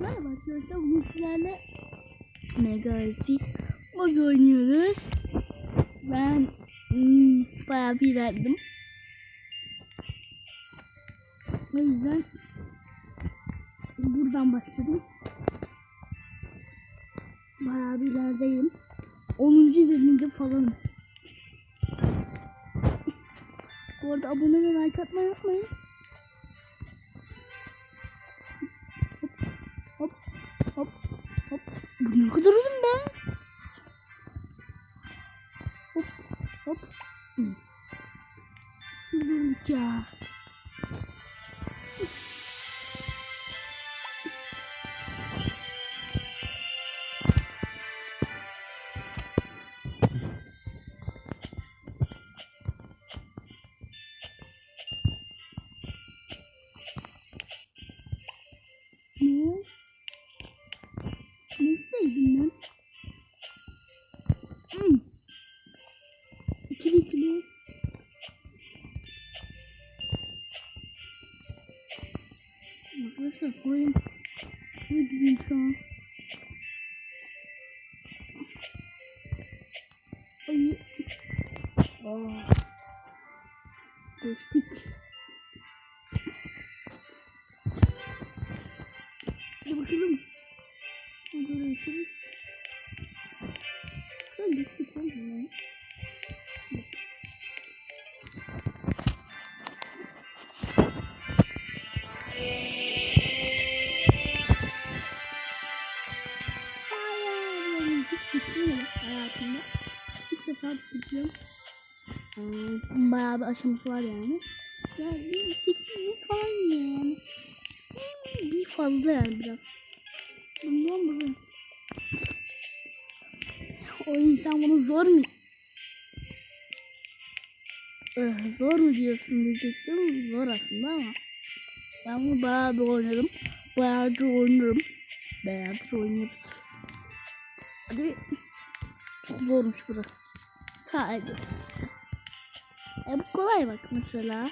Merhaba arkadaşlar bugün sizlerle Megality oyun oynuyoruz. Ben hmm, bayağı bir ilerledim. O yüzden buradan başladım. Bayağı bir ilerideyim. 10. bölümde falanım. Bu arada abone ve like atmayı unutmayın. Hop. Bu ne kadar uzun be. Hop hop. Yürüdük ya. Arkadaşlar koyun. Ne diyeyim şu Ee, bayağı bir aşaması var yani. Yani bir falan yani. Bir fazla yani biraz. Bundan bunu. O insan bunu zor mu? Eh, zor mu diyorsun diyecektim. Zor aslında ama. Ben bunu bayağı bir oynadım. Bayağıdır oynuyorum. Bayağıdır oynuyoruz. Hadi. Çok zormuş burası. Haydi. E bu kolay bak mesela.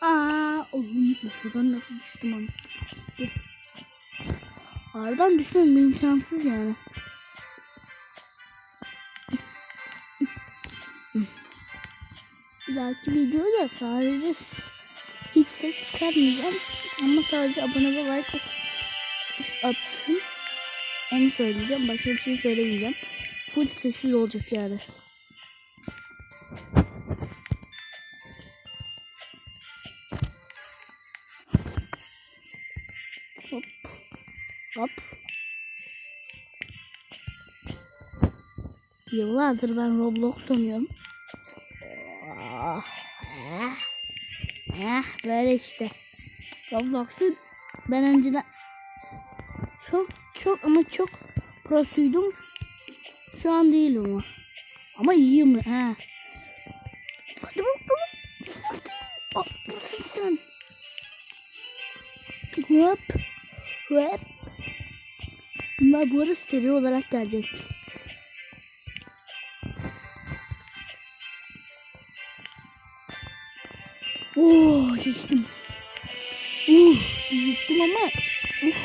Aa, oğlum buradan nasıl düştüm onu? Aradan düşmem imkansız yani. Bir dahaki videoda sadece hiç ses çıkarmayacağım. Ama sadece abone ve like atsın. Onu söyleyeceğim. Başka bir şey söylemeyeceğim. Full sessiz olacak yani. Hop. Hop. Yıllardır ben Roblox oynuyorum. Oh, eh, eh, böyle işte. Roblox'u ben önceden çok çok ama çok prosuydum. Şu an değilim ama. Ama iyiyim. Ha. Sen. Hop. Hop. Bunlar bu arada seri olarak gelecek. Oh geçtim. Uh gittim ama uh,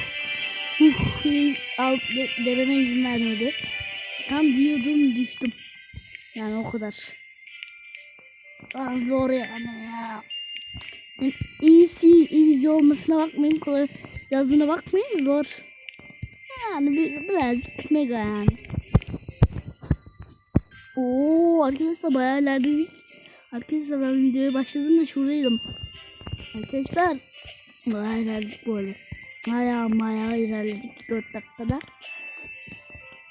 uh, şey, al, de, izin vermedi. Tam diyordum düştüm. Yani o kadar. Ah, zor yani ya. İyisi iyi olmasına bakmayın. Kolay yazına bakmayın zor. Yani bir, birazcık mega yani. Oo arkadaşlar bayağı ilerledik. Arkadaşlar ben videoya başladığımda şuradaydım. Arkadaşlar bayağı ilerledik arada. Bayağı bayağı ilerledik 4 dakikada.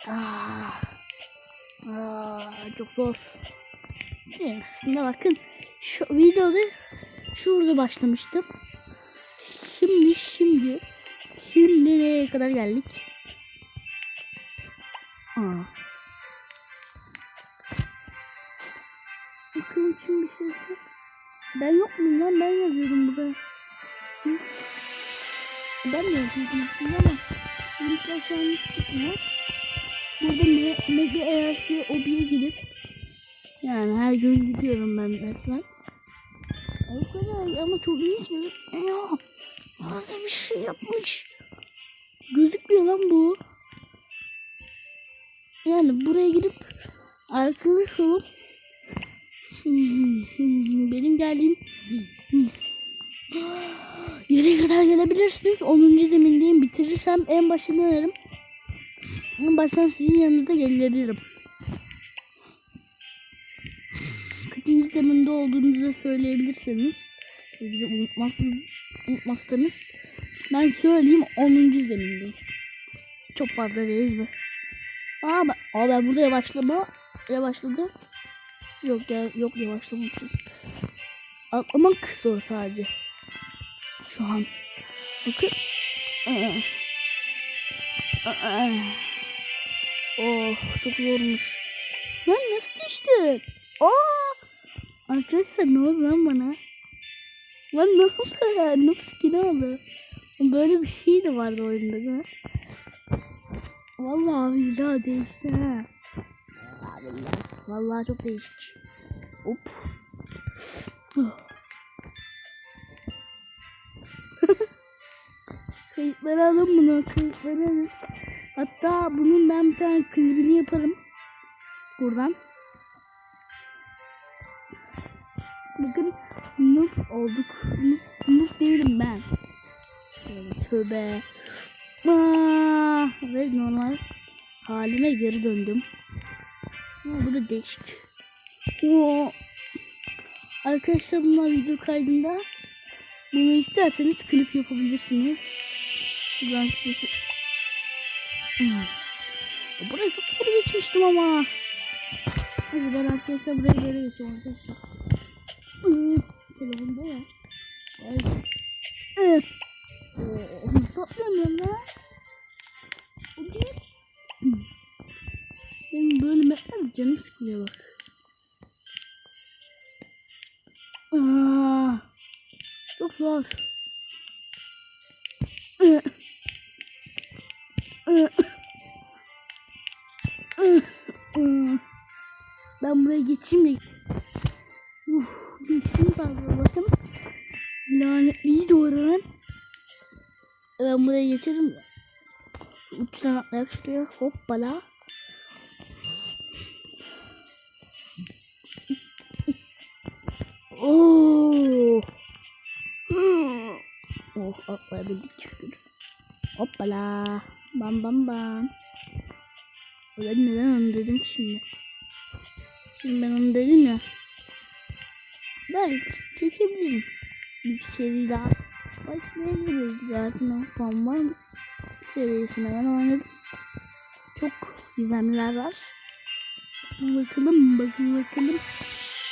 Ah. Ah, çok zor. Evet, aslında bakın şu videoda şurada başlamıştım. Şimdi şimdi şimdi nereye kadar geldik? Aa. Bakalım şimdi bir şey yok. Ben yok muyum lan? Ben yazıyordum burada. Ben de yazıyordum ama Linkler şu an hiç çıkmıyor. Burada me Mega ERC obiye gidip yani her gün gidiyorum ben resmen. O kadar ama çok iyi şey. Eyvah. Nasıl bir şey yapmış? Gözükmüyor lan bu. Yani buraya gidip arkadaş olup benim geldiğim yere kadar gelebilirsiniz. 10. zemindeyim. Bitirirsem en başına dönerim. En baştan sizin yanınıza gelebilirim. Zeminde olduğunuzu söyleyebilirseniz. De unutmazsınız, unutmazsanız. Ben söyleyeyim 10. zemindeyim. Çok fazla değil mi? Aa ben, aa ben burada yavaşlama yavaşladı. Yok ya yok yavaşlamamışız. Atlamak zor sadece. Şu an. Bakın. Oh çok zormuş. Lan nasıl düştün? Aa! Arkadaşlar ne oldu lan bana? Lan oldu ya? Nasıl ki ne oldu? Böyle bir şey de vardı oyunda değil mi? Vallahi daha değişti ha. Vallahi çok değişik. Hop. Kayıtları alın bunu. Kayıtları alın. Hatta bunun ben bir tane klibini yaparım. Buradan. Bakın noob olduk. Noob, noob değilim ben. Tövbe. Aa, ve normal halime geri döndüm. Bu da değişik. Oo. Arkadaşlar bunlar video kaydında. Bunu isterseniz klip yapabilirsiniz. Ben size... Hmm. Buraya çok geçmiştim ama. Hadi ben arkadaşlar buraya geri geçiyorum arkadaşlar. Hmm. Telefonda ya. Evet. Oo, nasıl atlıyorum lan? O değil. Benim böyle mapler canım sıkılıyor bak. Aa, çok zor. Ben buraya geçeyim de. Fazla bakın. Lanetliyi doğuran. Ben buraya geçerim. Uçtan atlayak şuraya. Hoppala. Hmm. Oh atlayabildik şükür. Hoppala. Bam bam bam. Ben neden onu dedim şimdi? Şimdi ben onu dedim ya. Belki çekebilirim. Bir seri daha başlayabiliriz. Zaten o fan var? Serisine ben oynadım. Çok gizemler var. Bakalım bakın bakalım.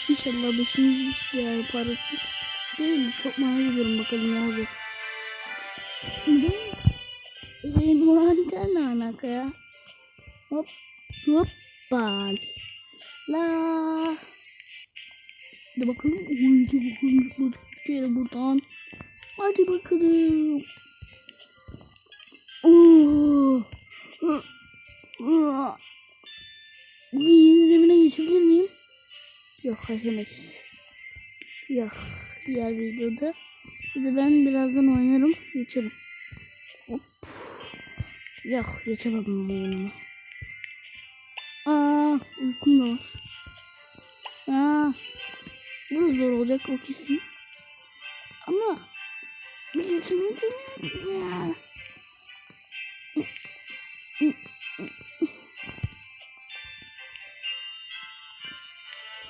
İnşallah başımız yani parası değil. Çok merak ediyorum bakalım ne olacak. Ne? Benim harika ne alaka ya? Hop hop bal. La. Hadi bakalım. Oyuncu bakalım. Bu kere buradan. Hadi bakalım. Oo. Yeni zemine geçebilir miyim? Yok hayır. Yok. Diğer videoda. Bir ben birazdan oynarım. Geçerim. Hop. Yok geçemem bu oyunu. Aa uykum da var. Aa. Da zor olacak o kesin. Ama bir geçemedim ya.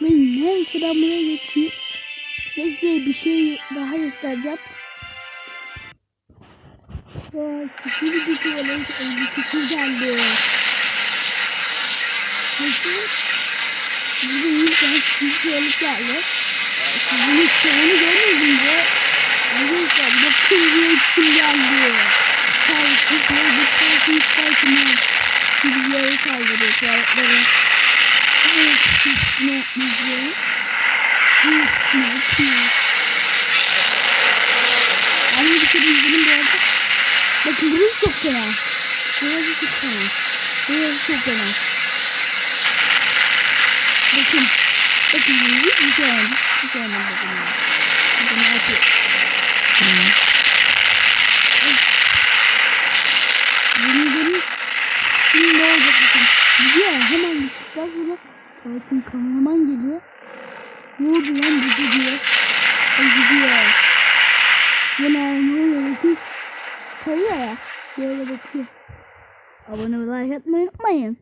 Ben neyse ben buraya geçeyim. Ve size bir şey daha göstereceğim. Vay küçük bir kutu olan bir kutu geldi. Bakın. Burada yüzden küçük geldi. Sizin hiç şeyini görmedim de. Arkadaşlar bakın bir kim geldi. Kalkıp bir kalkıp kalkıp. Yere kaldırıyor tuvaletleri. Ne yapacağım? Ne yapacağım? Aynı bir kere izledim bu arada. Bakın burası çok fena. Burası çok fena. Burası çok fena. Bakın. Bakın şey olmadı. Hiç önemli değil. Burada ne hemen gittikten sonra altın kameraman geliyor. Ne oldu lan bu gidiyor. O gidiyor. Yine ne oluyor ki? Kayıyor ya. Böyle bakıyor. Abone ve like atmayı unutmayın.